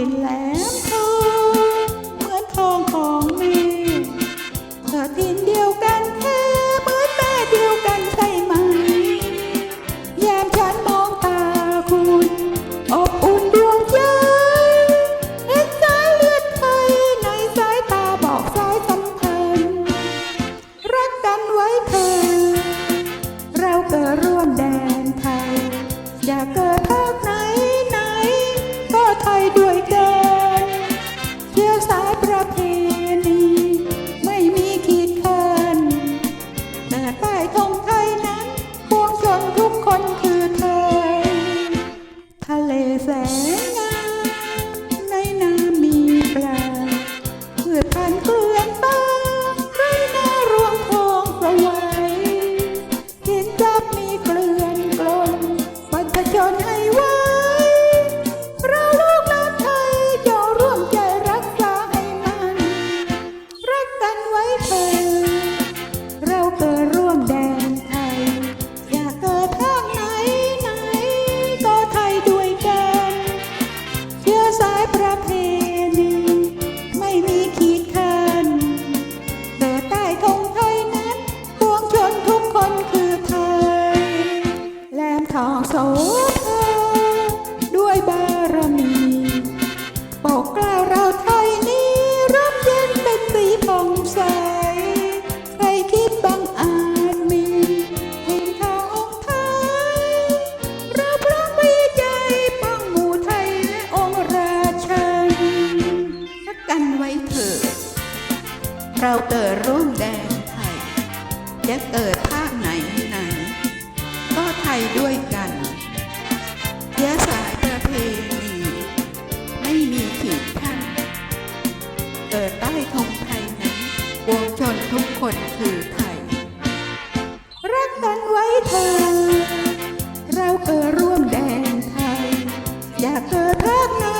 ินแหลมทองเหมือนทองของแม่เธอทินเดียวกันแค่ thông โสด้วยบารมีปกกล้าเราไทยนี้ร่มเย็นเป็นสีผ่องใส ใครคิดบังอาจมีเห็นข่าองค์ไทยเราพร้อมวิจป้องหมู่ไทยและองค์ราชันรักกันไว้เถิดเราเกิดร่วมแดนไทย จะเกิดภาคไหนไหน ก็ไทยด้วยกัน to the night.